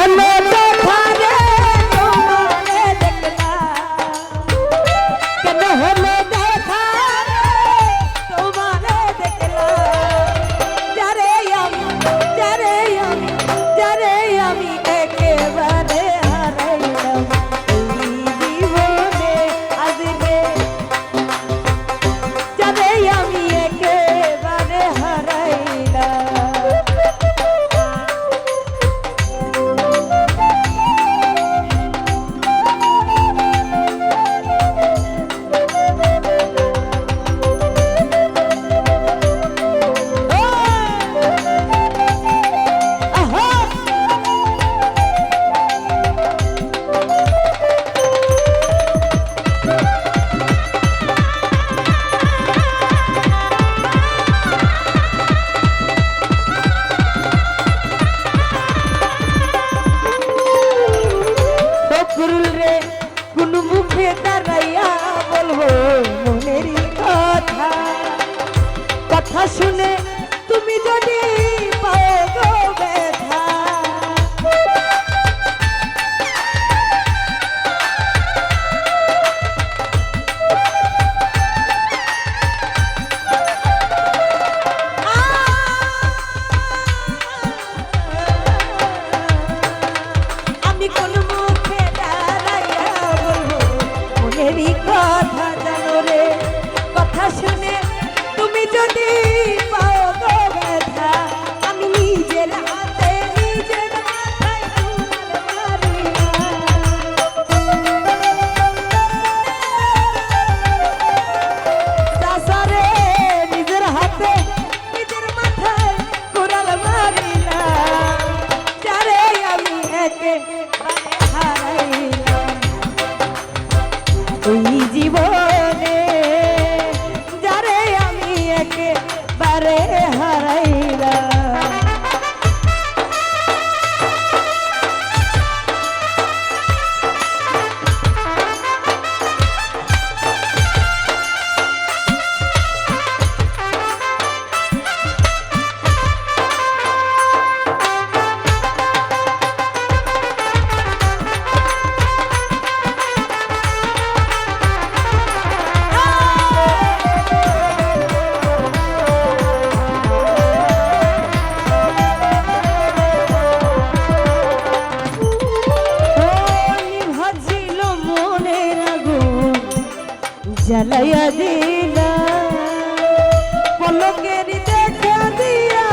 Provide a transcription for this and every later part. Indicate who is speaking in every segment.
Speaker 1: Hello. থাকে জ্বালাইয়া দিলা। পলকের দেখা দিয়া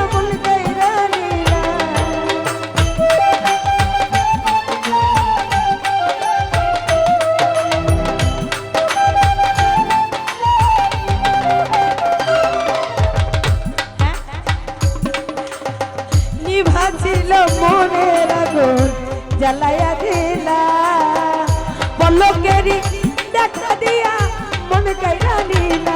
Speaker 1: জ্বালাইয়া দেখা দিয়া মন কাইরা নিলা।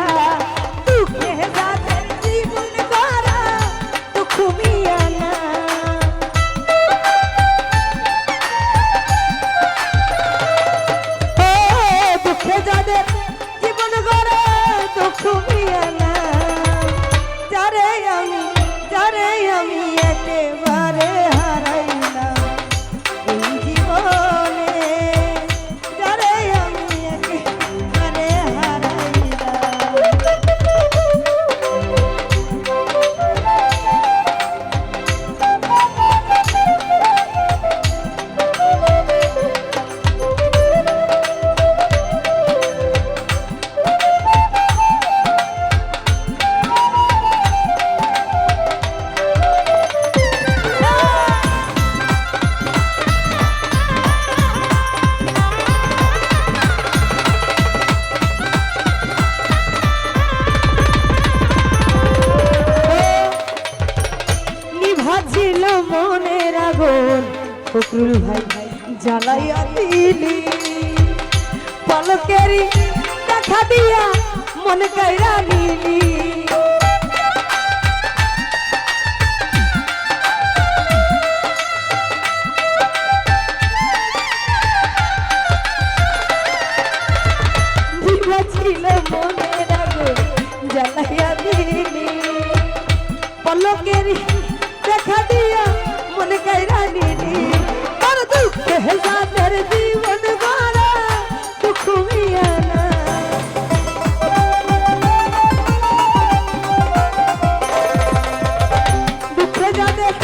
Speaker 1: ফকরুল ভাই। জ্বালাইয়া দিলি, পলকেরি দেখা দিয়া মন কাইরা নিলি। ছিল মনে রাগে জ্বালাইয়া দিলি। পলকেরি लहजा जीवन दुख मिया दुख जा देख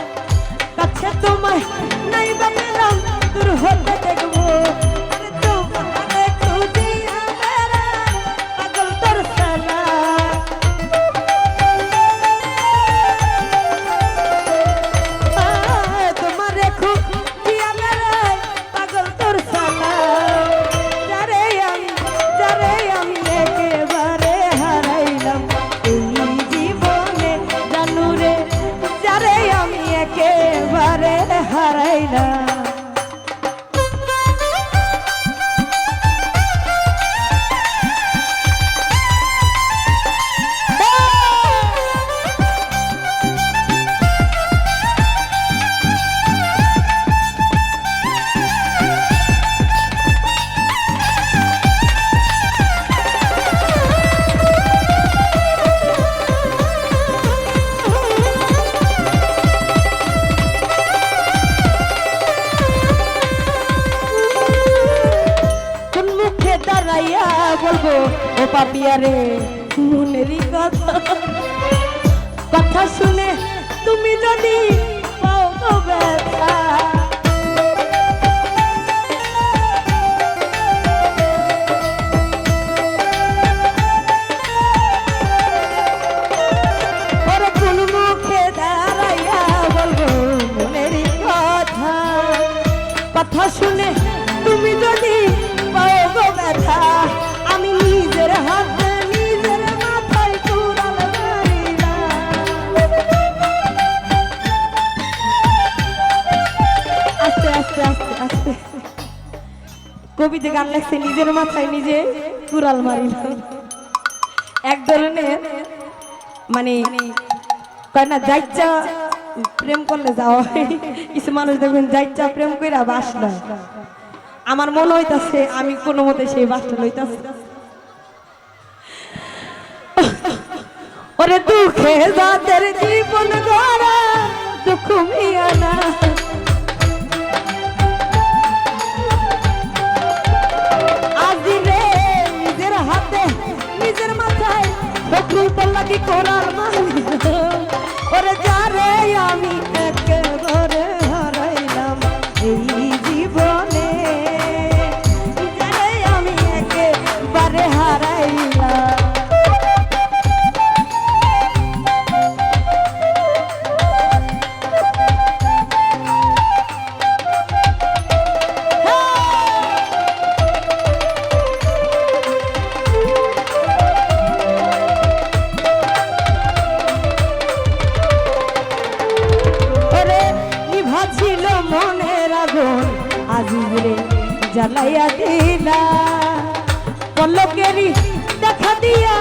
Speaker 1: তোমায় নাই বা পেলাম দূর হতে পাপিয়া রে মনেরই কথা। কথা শুনে তুমি যদি পাও তো ব্যথা। কথা শুনে কবি যে গান লেখছে, নিজের মাথায় নিজে কুড়াল মারিলাম এক ধরনের মানে কয় না, যাইচ্ছা প্রেম করলে যাওয়া কিছু মানুষ দেখবেন যাইচ্ছা প্রেম কইরা বাসনা আমার মনে হইতাছে, আমি কোনো মতে সেই বাসটা লইতাছি। ওরে দুঃখে যাদের জীবন গড়া দুঃখ মিয়ানা আজি ফকরুল পল্লাকি করার আজিজ জ্বালাইয়া দিলা। পলকেরি দেখা দিয়া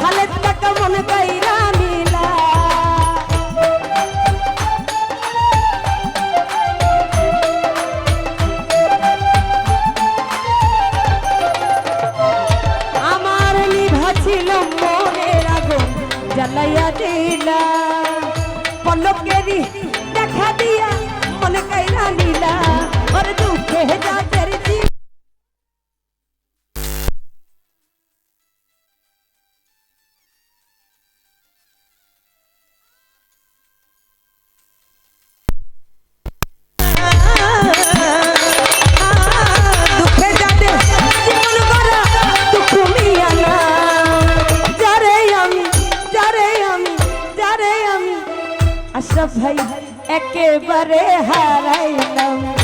Speaker 1: খালেদ কাকা মনে কইরা নিলা। আমার নিভা ছিল মনের আগুন, জ্বালাইয়া দিলা। পলকেরি দেখা দিয়া মনে কইরা নিলা। ওর দুঃখে যাদের জীবন দুঃখে যাদের জীবন গড়া দুঃখ মিয়া না যারে আমি যারে আমি যারে আমি আশরাফ ভাই একেবারে হারাইলাম